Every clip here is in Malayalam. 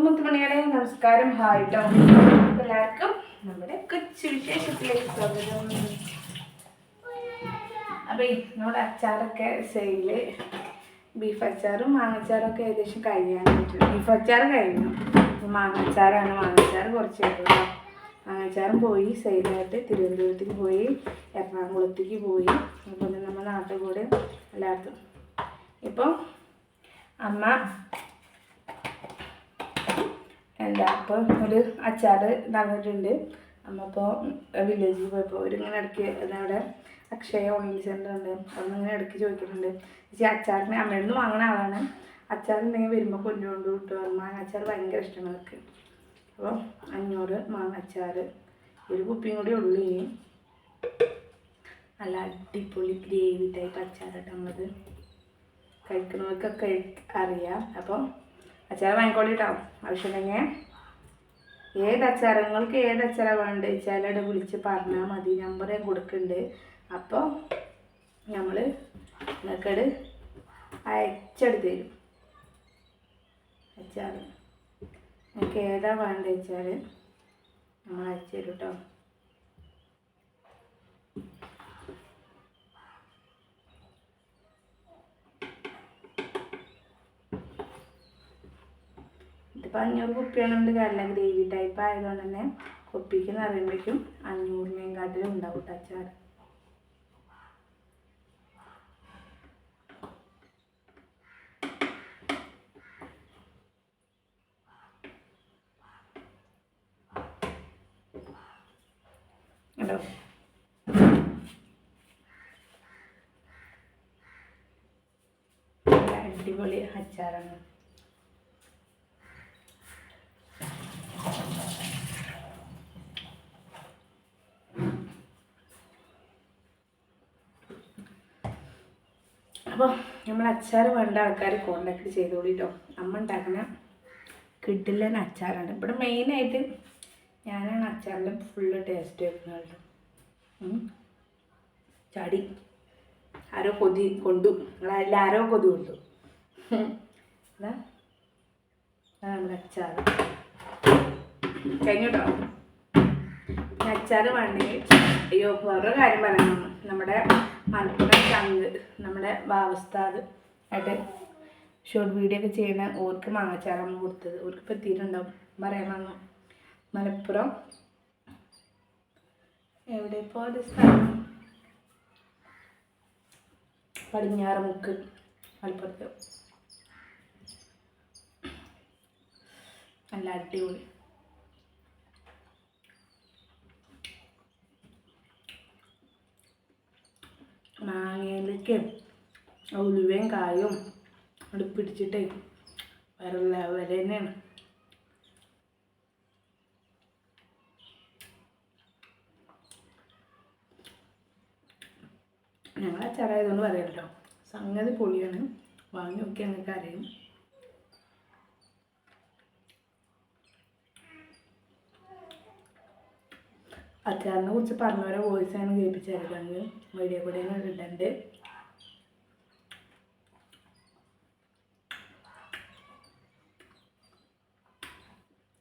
അപ്പം മുത്തുമണികളെ നമസ്കാരം ഹായിട്ടോ എല്ലാവർക്കും നമ്മുടെ കൊച്ചു വിശേഷത്തിലേക്ക് സ്വാഗതം. അപ്പം നമ്മുടെ അച്ചാറൊക്കെ സെയിൽ ബീഫ് അച്ചാറും മാങ്ങച്ചാറും ഒക്കെ ഏകദേശം കഴിയാനായിട്ട് ബീഫ് അച്ചാർ കഴിഞ്ഞു. മാങ്ങച്ചാറാണ് മാങ്ങച്ചാർ കുറച്ച് കേട്ടോ മാങ്ങച്ചാറും പോയി സെയിലായിട്ട് തിരുവനന്തപുരത്തേക്ക് പോയി എറണാകുളത്തേക്ക് പോയി. അതുപോലെ നമ്മുടെ നാട്ടിൽ കൂടെ എല്ലായിടത്തും. ഇപ്പം അമ്മ എന്താ അപ്പോൾ ഒരു അച്ചാർ നടന്നിട്ടുണ്ട്. നമ്മളിപ്പോൾ വില്ലേജിൽ പോയപ്പോൾ ഇങ്ങനെ ഇടയ്ക്ക് അവിടെ അക്ഷയ ഓൺലൈൻ സെന്റർ ഉണ്ട്. അവിടെ ഇങ്ങനെ ഇടയ്ക്ക് ചോദിക്കുന്നുണ്ട്. ചേച്ചി അച്ചാറിന് അമ്മയിൽ നിന്ന് വാങ്ങുന്ന ആളാണ്. അച്ചാർ ഉണ്ടെങ്കിൽ വരുമ്പോൾ കൊണ്ടുകൊണ്ട് കിട്ടും മാങ്ങ അച്ചാർ ഭയങ്കര ഇഷ്ടമാണ് അവർക്ക്. അപ്പോൾ അഞ്ഞൂറ് മാങ്ങ അച്ചാർ ഒരു കുപ്പിയും കൂടി ഉള്ളു ഇനി. നല്ല അടിപൊളി ഗ്രേവി ടൈപ്പ് അച്ചാറിട്ട് നമ്മളത് കഴിക്കുന്നവർക്കൊക്കെ അറിയാം. അപ്പം അച്ചാർ വാങ്ങിക്കോളിട്ടോ. ആവശ്യമുണ്ടെങ്കിൽ ഏത് അച്ചാർ നിങ്ങൾക്ക് ഏത് അച്ചാറാണ് വേണ്ടത് വെച്ചാൽ വിളിച്ച് പറഞ്ഞാൽ മതി. നമ്പർ ഞാൻ കൊടുക്കുന്നുണ്ട്. അപ്പോൾ നമ്മൾ നിങ്ങൾക്കത് അയച്ചെടുത്ത് തരും. അച്ചാർ നിങ്ങൾക്ക് ഏതാ വേണ്ടത് വെച്ചാൽ നമ്മൾ അയച്ചു തരും കേട്ടോ. അഞ്ഞൂറ് കുപ്പിയാണുണ്ട് കാരണം ഗ്രേവി ടൈപ്പ് ആയതുകൊണ്ട് തന്നെ കുപ്പിക്ക് നിറയുമ്പോഴേക്കും അഞ്ഞൂറിനെയും കാട്ടിലും ഉണ്ടാവും അച്ചാർ കേട്ടോ അടിപൊളി അച്ചാറാണ്. അപ്പോൾ നമ്മൾ അച്ചാർ വേണ്ട ആൾക്കാർ കോണ്ടാക്ട് ചെയ്തോളിട്ടോ. അമ്മ ഉണ്ടാക്കുന്ന കിഡിലൻ അച്ചാറാണ്. ഇവിടെ മെയിനായിട്ട് ഞാനാണ് അച്ചാറിന്റെ ഫുള്ള് ടേസ്റ്റ് വെക്കുന്നത് ചടി. ആരോ കൊതി കൊണ്ടു. നിങ്ങളതിൽ ആരോ കൊതി കൊണ്ടു. ഇതാ നമ്മുടെ അച്ചാർ കഴിഞ്ഞു കേട്ടോ. അച്ചാർ വേണ്ടെങ്കിൽ അയ്യോ വേറൊരു കാര്യം പറയണം നമ്മുടെ മലപ്പുറം നമ്മുടെ വാവസ്ഥാത് ആയിട്ട് ഷോർട്ട് വീഡിയോ ഒക്കെ ചെയ്യണ ഓർക്ക് മാങ്ങച്ചാറാണ് കൊടുത്തത്. ഓർക്ക് ഇപ്പം എത്തിയിട്ടുണ്ടാവും പറയാൻ വന്നു? മലപ്പുറം എവിടെ ഇപ്പോൾ ഒരു സ്ഥലം? പടിഞ്ഞാറമുക്ക് മലപ്പുറത്ത്. നല്ല അടിപൊളി. മാങ്ങയിലേക്ക് ഉലുവയും കായും അവിടെ പിടിച്ചിട്ടേ വേറെ ലെവൽ തന്നെയാണ് ഞങ്ങൾ അച്ചാറായതുകൊണ്ട് പറയാമല്ലോ സംഗതി പൊളിയാണ്. വാങ്ങി നോക്കി ഞങ്ങൾക്ക് അറിയും. അച്ചാറിനെ കുറിച്ച് പറഞ്ഞവരെ വോയിസ് ആണ് കേൾപ്പിച്ചായിരിക്കുന്നത് വീഡിയോ കൂടെ ഇടുന്നുണ്ട്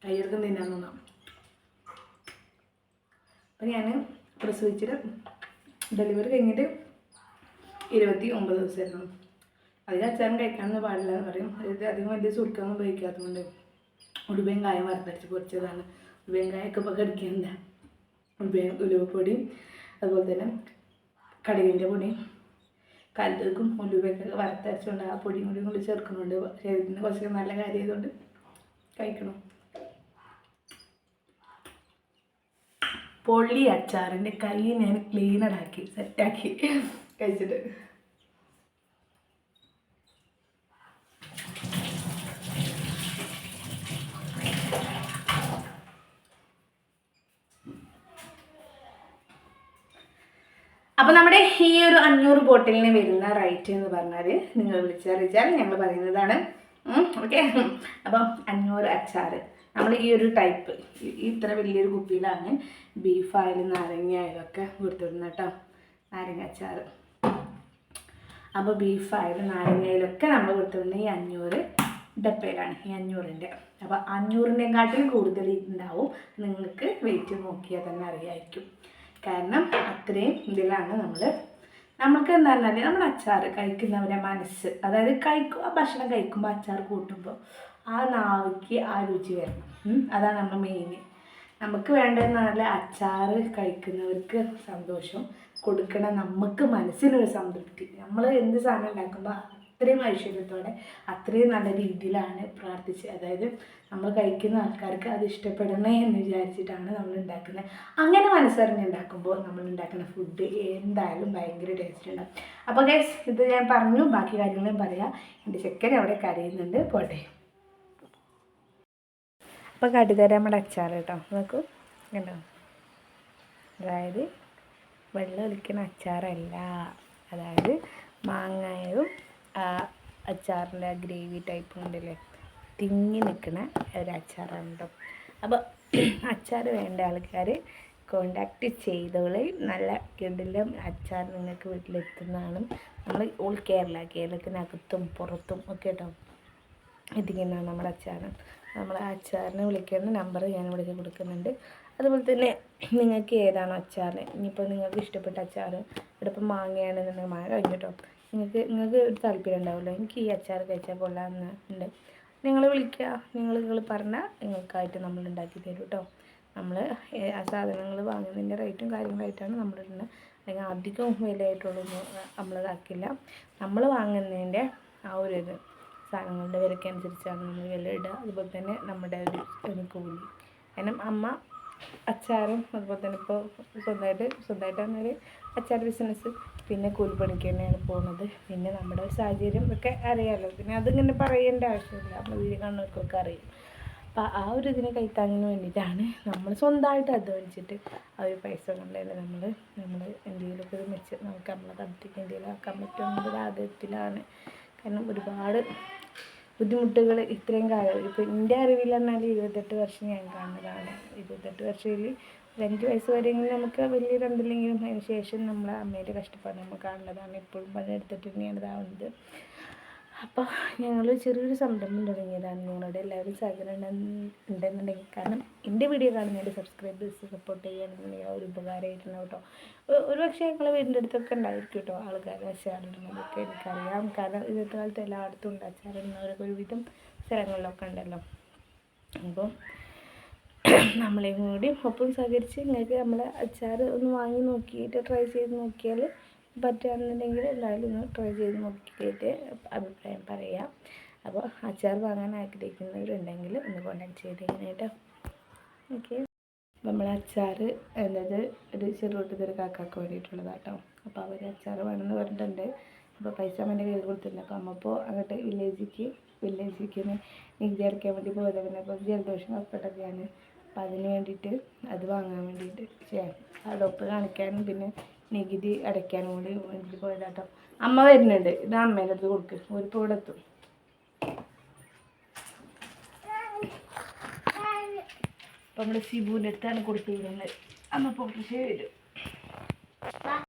കയ്യെടുക്കും തിന്നാൻ തോന്നാം അപ്പം ഞാൻ പ്രസവിച്ചിട്ട് ഡെലിവറി കഴിഞ്ഞിട്ട് ഇരുപത്തി ഒമ്പത് ദിവസമായിരുന്നു. അതിന് അച്ചാരം കഴിക്കാനൊന്നും പാടില്ല എന്ന് പറയും. ഇത് അധികം വലിയ സുർക്കൊന്നും ഉപയോഗിക്കാത്തതുകൊണ്ട് ഉടുമ്പയും കായം വറുത്തരച്ച് പൊടിച്ചതാണ്. ഉടുമ്പയും കായൊക്കെ ഇപ്പോൾ കടിക്കുന്നില്ല ഉലുവയും ഉലുവപ്പൊടി അതുപോലെ തന്നെ കടുകിന്റെ പൊടി കല്ലുക്കും ഉലുവയൊക്കെ വറുത്തരച്ചുകൊണ്ട് ആ പൊടിയും കൂടി കൊണ്ട് ചേർക്കുന്നുണ്ട്. ശരീരത്തിന് കുറച്ച് നല്ല കാര്യം ആയതുകൊണ്ട് കഴിക്കണം. പൊള്ളി അച്ചാറിന്റെ കൈ ഞാൻ ക്ലീനറാക്കി സെറ്റാക്കി കഴിച്ചിട്ട്. അപ്പോൾ നമ്മുടെ ഈ ഒരു അഞ്ഞൂറ് ബോട്ടിലിന് വരുന്ന റൈറ്റ് എന്ന് പറഞ്ഞാൽ നിങ്ങൾ വിളിച്ചറിയിച്ചാൽ ഞങ്ങൾ പറയുന്നതാണ്. ഓക്കെ അപ്പം അഞ്ഞൂറ് അച്ചാർ നമ്മൾ ഈ ഒരു ടൈപ്പ് ഇത്ര വലിയൊരു കുപ്പിയിലാണ് ബീഫായാലും നാരങ്ങയായാലും ഒക്കെ കൊടുത്തിരുന്നത് കേട്ടോ. നാരങ്ങ അച്ചാർ. അപ്പോൾ ബീഫായാലും നാരങ്ങയിലൊക്കെ നമ്മൾ കൊടുത്തിരുന്നത് ഈ അഞ്ഞൂറ് ഡപ്പയിലാണ് ഈ അഞ്ഞൂറിന്റെ അപ്പോൾ അഞ്ഞൂറിന്റെക്കാട്ടിലും കൂടുതൽ ഉണ്ടാവും നിങ്ങൾക്ക് വെയിറ്റ് നോക്കിയാൽ തന്നെ അറിയായിരിക്കും. കാരണം അത്രയും ഇതിലാണ് നമ്മൾ നമുക്ക് എന്താ പറഞ്ഞാൽ നമ്മൾ അച്ചാർ കഴിക്കുന്നവരെ മനസ്സ് അതായത് കഴിക്കും ഭക്ഷണം കഴിക്കുമ്പോൾ അച്ചാർ കൂട്ടുമ്പോൾ ആ നാവിക്ക് ആ രുചി വരണം. അതാണ് നമ്മൾ മെയിൻ നമുക്ക് വേണ്ടതെന്ന് പറഞ്ഞാൽ അച്ചാർ കഴിക്കുന്നവർക്ക് സന്തോഷം കൊടുക്കണ നമുക്ക് മനസ്സിനൊരു സംതൃപ്തി. നമ്മൾ എന്ത് സാധനം ഉണ്ടാക്കുമ്പോൾ അത്രയും ഐശ്വര്യത്തോടെ അത്രയും നല്ല രീതിയിലാണ് പ്രാർത്ഥിച്ച് അതായത് നമ്മൾ കഴിക്കുന്ന ആൾക്കാർക്ക് അത് ഇഷ്ടപ്പെടണേ എന്ന് വിചാരിച്ചിട്ടാണ് നമ്മൾ ഉണ്ടാക്കുന്നത്. അങ്ങനെ മനസ്സറിഞ്ഞ് ഉണ്ടാക്കുമ്പോൾ നമ്മൾ ഉണ്ടാക്കുന്ന ഫുഡ് എന്തായാലും ഭയങ്കര ടേസ്റ്റ് ഉണ്ടാവും. അപ്പോൾ ഗൈസ് ഇത് ഞാൻ പറഞ്ഞു ബാക്കി കാര്യങ്ങളും പറയാം. എന്റെ ചെക്കൻ അവിടെ കരയുന്നുണ്ട്. പോട്ടെ. അപ്പോൾ കടുകര നമ്മുടെ അച്ചാർ കേട്ടോ. നോക്കൂ. കണ്ടോ? അതായത് വെള്ളം ഒലിക്കുന്ന അച്ചാറല്ല. അതായത് മാങ്ങയും അച്ചാറിന്റെ ഗ്രേവി ടൈപ്പ് ഉണ്ടല്ലേ? തിങ്ങി നിൽക്കുന്ന ഒരു അച്ചാറാണ് കേട്ടോ അപ്പോൾ അച്ചാർ വേണ്ട ആൾക്കാർ കോണ്ടാക്ട് ചെയ്തോളി. നല്ല കിടിലം അച്ചാർ നിങ്ങൾക്ക് വീട്ടിലെത്തുന്നതാണ്. നമ്മൾ ഓൾ കേരള കേരളത്തിനകത്തും പുറത്തും ഒക്കെ കേട്ടോ എത്തിക്കുന്നതാണ് നമ്മുടെ അച്ചാറ്. നമ്മൾ അച്ചാറിനെ വിളിക്കുന്ന നമ്പർ ഞാൻ ഇവിടെ കൊടുക്കുന്നുണ്ട്. അതുപോലെ തന്നെ നിങ്ങൾക്ക് ഏതാണോ അച്ചാർ ഇനിയിപ്പോൾ നിങ്ങൾക്ക് ഇഷ്ടപ്പെട്ട അച്ചാർ ഇവിടെ ഇപ്പം മാങ്ങയാണെന്നുണ്ടെങ്കിൽ മാങ്ങ കഴിഞ്ഞിട്ടോ നിങ്ങൾക്ക് നിങ്ങൾക്ക് ഒരു താല്പര്യം ഉണ്ടാവുമല്ലോ എനിക്ക് ഈ അച്ചാർ കഴിച്ചാൽ കൊള്ളാമെന്ന് ഉണ്ട് നിങ്ങൾ വിളിക്കുക നിങ്ങൾ നിങ്ങൾ പറഞ്ഞാൽ നിങ്ങൾക്കായിട്ട് നമ്മൾ ഉണ്ടാക്കി തരും കേട്ടോ. നമ്മൾ ആ സാധനങ്ങൾ വാങ്ങുന്നതിന്റെ റേറ്റും കാര്യങ്ങളായിട്ടാണ് നമ്മൾ ഇടുന്നത്. അല്ലെങ്കിൽ അധികം വിലയായിട്ടുള്ളൊന്നും നമ്മൾ ഇതാക്കില്ല. നമ്മൾ വാങ്ങുന്നതിന്റെ ആ ഒരു ഇത്. സാധനങ്ങളുടെ വിലയ്ക്ക് അനുസരിച്ചാണ് നമ്മൾ വില ഇടുക. അതുപോലെ തന്നെ നമ്മുടെ ഒരു ഒരു കൂലി. കാരണം അമ്മ അച്ചാറും അതുപോലെ തന്നെ ഇപ്പോൾ സ്വന്തമായിട്ട് സ്വന്തമായിട്ടാണ് ഒരു അച്ചാർ ബിസിനസ് പിന്നെ കൂലിപ്പണിക്ക് തന്നെയാണ് പോകുന്നത്. പിന്നെ നമ്മുടെ സാഹചര്യം ഒക്കെ അറിയാമല്ലോ പിന്നെ അതിങ്ങനെ പറയേണ്ട ആവശ്യമില്ല. നമ്മൾ വീട് കാണുന്നവർക്കൊക്കെ അറിയും. അപ്പോൾ ആ ഒരു ഇതിനെ കൈത്താങ്ങിന് വേണ്ടിയിട്ടാണ് നമ്മൾ സ്വന്തമായിട്ട് അധ്വാനിച്ചിട്ട് ആ ഒരു പൈസ കൊണ്ടുതന്നെ നമ്മൾ നമ്മൾ എന്തെങ്കിലുമൊക്കെ ഒരു മെച്ച നമുക്ക് നമ്മളെ കടത്തിക്ക് എന്തെങ്കിലും ആക്കാൻ പറ്റുമെന്നൊരു ആഗ്രഹത്തിലാണ്. കാരണം ഒരുപാട് ബുദ്ധിമുട്ടുകൾ ഇത്രയും കാലം. ഇപ്പോൾ എന്റെ അറിവിൽ പറഞ്ഞാൽ ഇരുപത്തെട്ട് വർഷം ഞാൻ കാണുന്നതാണ്. ഇരുപത്തെട്ട് വർഷത്തിൽ ഒരു അഞ്ച് വയസ്സ് വരെയെങ്കിലും നമുക്ക് വലിയൊരു എന്തില്ലെങ്കിലും അതിന് ശേഷം നമ്മളെ അമ്മേന്റെ കഷ്ടപ്പാട് നമ്മൾ കാണുന്നതാണ്. എപ്പോഴും പണിയെടുത്തിട്ട് തന്നെയാണ് ഇതാവുന്നത്. അപ്പോൾ ഞങ്ങൾ ചെറിയൊരു സംരംഭം തുടങ്ങിയതാണ്. നിങ്ങളുടെ എല്ലാവരും സഹകരണം ഉണ്ടെന്ന് ഉണ്ടെന്നുണ്ടെങ്കിൽ കാരണം എന്റെ വീഡിയോ കാണുന്നതിന്റെ സബ്സ്ക്രൈബേഴ്സ് സപ്പോർട്ട് ചെയ്യുകയാണെന്നുണ്ടെങ്കിൽ ഒരു ഉപകാരമായിട്ടുണ്ട് കേട്ടോ. ഒരു പക്ഷേ ഞങ്ങളെ വീടിന്റെ അടുത്തൊക്കെ ഉണ്ടായിരിക്കും കേട്ടോ ആൾക്കാർ അച്ചാറിടുന്നതൊക്കെ എനിക്കറിയാം. കാരണം ഇന്നത്തെ കാലത്ത് എല്ലായിടത്തും ഉണ്ട്. അച്ചാറിടുന്നവരൊക്കെ ഒരുവിധം സ്ഥലങ്ങളിലൊക്കെ ഉണ്ടല്ലോ. അപ്പോൾ നമ്മളെയും കൂടി ഒപ്പം സഹകരിച്ച് നിങ്ങൾക്ക് നമ്മളെ അച്ചാർ ഒന്ന് വാങ്ങി നോക്കിയിട്ട് ട്രൈ ചെയ്ത് നോക്കിയാൽ പറ്റുകയാണെന്നുണ്ടെങ്കിൽ എല്ലാവരും ഒന്ന് ട്രൈ ചെയ്ത് നോക്കിയിട്ട് അഭിപ്രായം പറയാം. അപ്പോൾ അച്ചാർ വാങ്ങാൻ ആഗ്രഹിക്കുന്നവരുണ്ടെങ്കിൽ ഒന്ന് കോൺടാക്ട് ചെയ്തേക്കണം കേട്ടോ ഓക്കെ നമ്മൾ അച്ചാർ എന്നത് ഒരു ചെറുകൂട്ടത്തിൽ കാക്കാക്ക് വേണ്ടിയിട്ടുള്ളതാണ് കേട്ടോ അപ്പോൾ അവർ അച്ചാർ വേണമെന്ന് പറഞ്ഞിട്ടുണ്ട്. അപ്പോൾ പൈസ അമ്മേന്റെ കയ്യിൽ കൊടുത്തിട്ടുണ്ട്. അപ്പോൾ അമ്മ ഇപ്പോൾ അങ്ങോട്ട് വില്ലേജിലേക്ക് വില്ലേജിലേക്ക് നികുതി അടയ്ക്കാൻ വേണ്ടി പോയത്. അപ്പോൾ ജലദോഷം കപ്പട്ടൊക്കെയാണ് അപ്പോൾ അതിന് വേണ്ടിയിട്ട് അത് വാങ്ങാൻ വേണ്ടിയിട്ട് ചെയ്യാം. അടൊപ്പ് കാണിക്കാനും പിന്നെ നികുതി അടയ്ക്കാനും കൂടി എനിക്ക് പോയതാട്ടോ. അമ്മ വരുന്നുണ്ട്. ഇത് അമ്മേന്റെ അടുത്ത് കൊടുക്ക്. ഒരിപ്പോൾ ഇവിടെ അപ്പം നമ്മുടെ സിബുവിന്റെ അടുത്താണ് കൊടുത്തു വിടുന്നത് അമ്മ പക്ഷേ വരും.